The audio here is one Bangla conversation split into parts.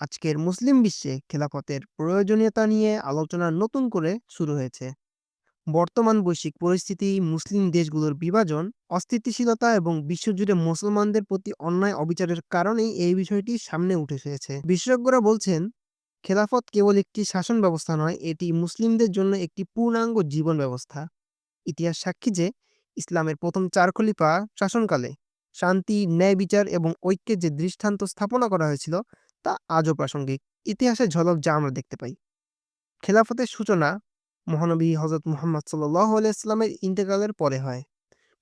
আজকের মুসলিম বিশ্বে খেলাফতের প্রয়োজনীয়তা নিয়ে আলোচনা নতুন করে শুরু হয়েছে। বর্তমান বৈশ্বিক পরিস্থিতি, মুসলিম দেশগুলোর বিভাজন, অস্থিতিশীলতা এবং বিশ্বজুড়ে মুসলমানদের প্রতি অন্যায় অবিচারের কারণেই এই বিষয়টি সামনে উঠে এসেছে। বিশেষজ্ঞরা বলছেন, খেলাফত কেবল একটি শাসন ব্যবস্থা নয়, এটি মুসলিমদের জন্য একটি পূর্ণাঙ্গ জীবন ব্যবস্থা। ইতিহাস সাক্ষী যে, ইসলামের প্রথম চার খলিফা শাসনকালে শান্তি ন্যায় বিচার এবং ঐক্যের যে দৃষ্টান্ত স্থাপনা করা হয়েছিল তা আজও প্রাসঙ্গিক। ইতিহাসের ঝলক যা আমরা দেখতে পাই। খেলাফতের সূচনা মহানবী হজরত মুহাম্মদ সাল্লাহ আলাইস্লামের ইন্তেকালের পরে হয়।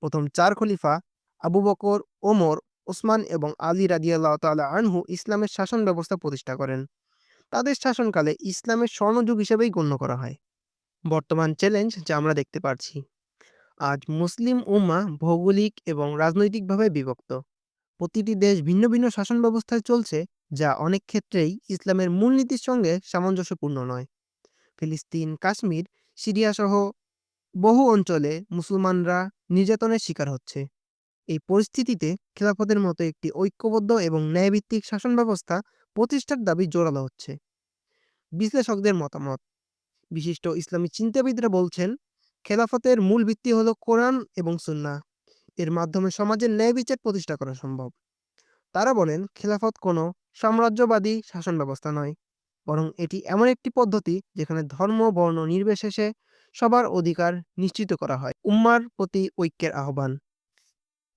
প্রথম চার খলিফা আবু বকর, ওমর, ওসমান এবং আলী রাদিয়াল্লাহ তাআলা আনহু ইসলামের শাসন ব্যবস্থা প্রতিষ্ঠা করেন। তাদের শাসনকালে ইসলামের স্বর্ণযুগ হিসেবেই গণ্য করা হয়। বর্তমান চ্যালেঞ্জ যা আমরা দেখতে পারছি। আজ মুসলিম উম্মা ভৌগোলিক এবং রাজনৈতিকভাবে বিভক্ত। প্রতিটি দেশ ভিন্ন ভিন্ন শাসন ব্যবস্থায় চলছে যা অনেক ক্ষেত্রেই ইসলামের মূলনীতির সঙ্গে সামঞ্জস্যপূর্ণ নয়। ফিলিস্তিন, কাশ্মীর, সিরিয়া সহ বহু অঞ্চলে মুসলমানরা নির্যাতনের শিকার হচ্ছে। এই পরিস্থিতিতে খেলাফতের মতো একটি ঐক্যবদ্ধ এবং ন্যায়ভিত্তিক শাসন ব্যবস্থা প্রতিষ্ঠার দাবি জোরালো হচ্ছে। বিশ্লেষকদের মতামত, বিশিষ্ট ইসলামী চিন্তাবিদরা বলছেন, খেলাফতের মূল ভিত্তি হলো কোরআন এবং সুন্না এর মাধ্যমে সমাজের ন্যায় বিচার প্রতিষ্ঠা করা সম্ভব। তারা বলেন, খেলাফত কোনো সাম্রাজ্যবাদী শাসন ব্যবস্থা নয়, বরং এটি এমন একটি পদ্ধতি যেখানে ধর্ম, বর্ণ, নির্বিশেষে সবার অধিকার নিশ্চিত করা হয়। উম্মার প্রতি ঐক্যের আহ্বান।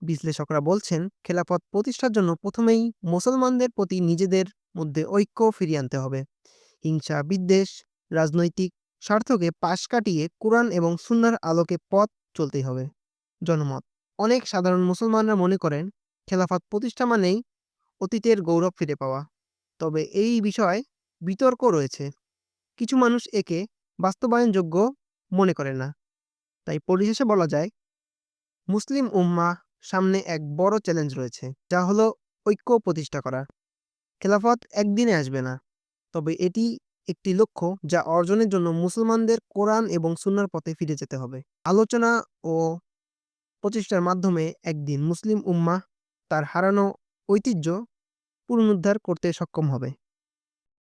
বিশ্লেষকরা বলছেন, খেলাফত প্রতিষ্ঠার জন্য প্রথমেই মুসলমানদের প্রতি নিজেদের মধ্যে ঐক্য ফিরিয়ে আনতে হবে। হিংসা, বিদ্বেষ, রাজনৈতিক স্বার্থকে পাশ কাটিয়ে কোরআন এবং সুন্নার আলোকে পথ চলতেই হবে। জনমত। অনেক সাধারণ মুসলমানরা মনে করেন, খেলাফত প্রতিষ্ঠা মানেই অতীতের গৌরব ফিরে পাওয়া। তবে এই বিষয়ে বিতর্ক রয়েছে। কিছু মানুষ একে বাস্তবায়নযোগ্য মনে করে না। তাই পরিশেষে বলা যায়, মুসলিম উম্মা সামনে এক বড় চ্যালেঞ্জ রয়েছে, যা হলো ঐক্য প্রতিষ্ঠা করা। খেলাফত একদিনে আসবে না। তবে এটি একটি লক্ষ্য যা অর্জনের জন্য মুসলমানদের কোরআন এবং সুন্নার পথে ফিরে যেতে হবে। আলোচনা ও প্রচেষ্টার মাধ্যমে একদিন মুসলিম উম্মা তার হারানো ঐতিহ্য পুনরুদ্ধার করতে সক্ষম হবে।